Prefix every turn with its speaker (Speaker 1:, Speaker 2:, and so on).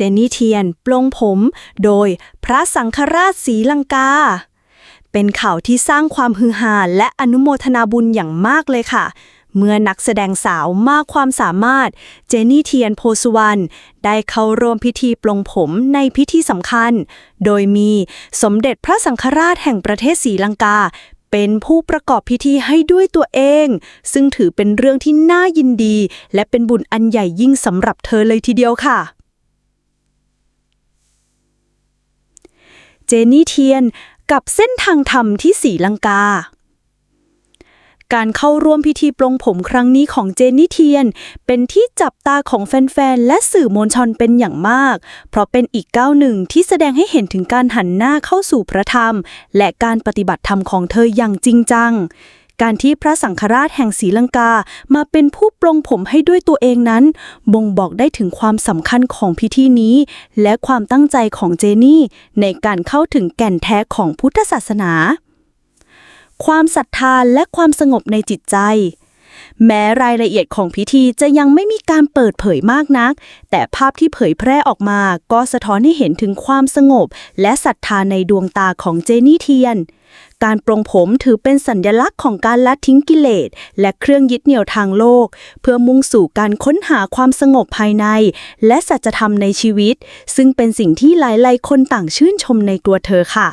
Speaker 1: เจนนี่เทียน ปลงผม โดยพระสังฆราชศรีลังกา เป็นข่าวที่สร้างความฮือฮาและอนุโมทนาบุญอย่างมากเลยค่ะ เมื่อนักแสดงสาวมากความสามารถ เจนนี่เทียนโพสุวรรณได้เข้าร่วมพิธีปลงผมในพิธีสำคัญ โดยมีสมเด็จพระสังฆราชแห่งประเทศศรีลังกาเป็นผู้ประกอบพิธีให้ด้วยตัวเอง ซึ่งถือเป็นเรื่องที่น่ายินดี และเป็นบุญอันใหญ่ยิ่งสำหรับเธอเลยทีเดียวค่ะ เจนี่เทียน กับเส้นทางธรรมที่สีลังกา การเข้าร่วมพิธีปลงผมครั้งนี้ของเจนี่เทียน เป็นที่จับตาของแฟนๆ และสื่อมวลชนเป็นอย่างมาก เพราะเป็นอีกก้าวหนึ่งที่แสดงให้เห็นถึงการหันหน้าเข้าสู่พระธรรม และการปฏิบัติธรรมของเธออย่างจริงจัง การที่พระสังฆราชแห่งศรีลังกามาเป็นผู้ปลงผมให้ด้วยตัวเองนั้น บ่งบอกได้ถึงความสำคัญของพิธีนี้ และความตั้งใจของเจนี่ในการเข้าถึงแก่นแท้ของพุทธศาสนา ความศรัทธาและความสงบในจิตใจ แม้รายละเอียดของพิธีจะยังไม่มีการเปิดเผยมากนัก แต่ภาพที่เผยแพร่ออกมาก็สะท้อนให้เห็นถึงความสงบ และศรัทธาในดวงตาของเจนี่เทียน การปลงผมถือเป็นสัญลักษณ์ของการละทิ้งกิเลส และเครื่องยึดเหนี่ยวทางโลก เพื่อมุ่งสู่การค้นหาความสงบภายใน และสัจธรรมในชีวิต ซึ่งเป็นสิ่งที่หลายๆคนต่างชื่นชมในตัวเธอค่ะ